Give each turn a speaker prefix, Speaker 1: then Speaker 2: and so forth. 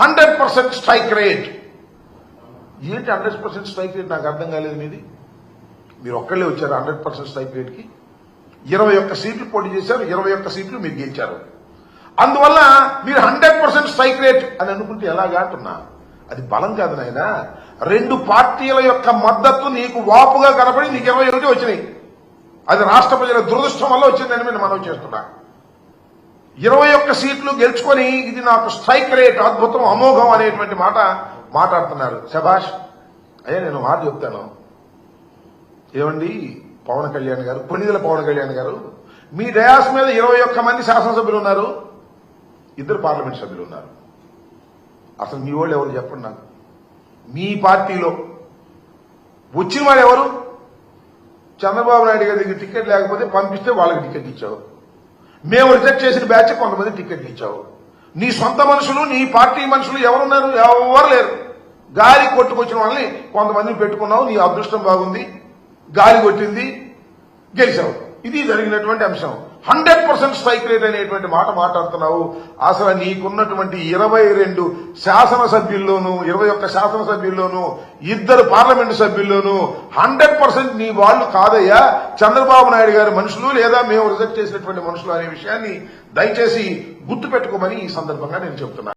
Speaker 1: Hundred percent strike rate. ఏంటి hundred percent strike rate? నాకు అర్థం కాలేదు మీది. మీరు ఒక్కళ్ళే వచ్చారు హండ్రెడ్ పర్సెంట్ స్ట్రైక్ రేట్కి. ఇరవై ఒక్క సీట్లు పోటీ చేశారు ఇరవై ఒక్క సీట్లు మీరు గెలిచారు. అందువల్ల మీరు హండ్రెడ్ పర్సెంట్ స్ట్రైక్ రేట్ అని అనుకుంటే ఎలాగా అంటున్నా? అది బలం కాదు నాయన. రెండు పార్టీల యొక్క మద్దతు నీకు వాపుగా కనపడి నీకు ఇరవై ఒకటి వచ్చినాయి. అది రాష్ట్ర ప్రజల దురదృష్టం వల్ల వచ్చిందని నేను మనం చేస్తున్నా. ఇరవై ఒక్క సీట్లు గెలుచుకొని ఇది నాకు స్ట్రైక్ రేట్ అద్భుతం అమోఘం అనేటువంటి మాట మాట్లాడుతున్నారు. శభాష్ అయ్యా నేను మాట చెప్తాను. ఏమండి? పవన్ కళ్యాణ్ గారు కొన్నిదల పవన్ కళ్యాణ్ గారు మీ డయాస్ మీద ఇరవై ఒక్క మంది శాసనసభ్యులు ఉన్నారు. ఇద్దరు పార్లమెంట్ సభ్యులు ఉన్నారు. అసలు మీ వాళ్ళు ఎవరు చెప్పండి నాకు? మీ పార్టీలో వచ్చిన వాడు ఎవరు? చంద్రబాబు నాయుడు గారి దగ్గర టికెట్ లేకపోతే పంపిస్తే వాళ్ళకి టికెట్ ఇచ్చావు మేము రిజెక్ట్ చేసిన బ్యాచ్ కొంతమంది టికెట్ ఇచ్చావు నీ సొంత మనుషులు నీ పార్టీ మనుషులు ఎవరున్నారు? ఎవరు లేరు. గాలి కొట్టుకొచ్చిన వాళ్ళని కొంతమందిని పెట్టుకున్నావు నీ అదృష్టం బాగుంది గాలి కొట్టింది గెలిచావు. ఇది జరిగినటువంటి అంశం. హండ్రెడ్ పర్సెంట్ స్ట్రైక్ రేట్ అనేటువంటి మాట మాట్లాడుతున్నావు. అసలు నీకున్నటువంటి ఇరవై రెండు శాసనసభ్యుల్లోనూ ఇరవై ఒక్క శాసనసభ్యుల్లోనూ ఇద్దరు పార్లమెంటు సభ్యుల్లోనూ హండ్రెడ్ పర్సెంట్ నీ వాళ్ళు కాదయ్యా. చంద్రబాబు నాయుడు గారి మనుషులు లేదా మేము రిజెక్ట్ చేసినటువంటి మనుషులు అనే విషయాన్ని దయచేసి గుర్తు పెట్టుకోమని ఈ సందర్భంగా నేను చెబుతున్నాను.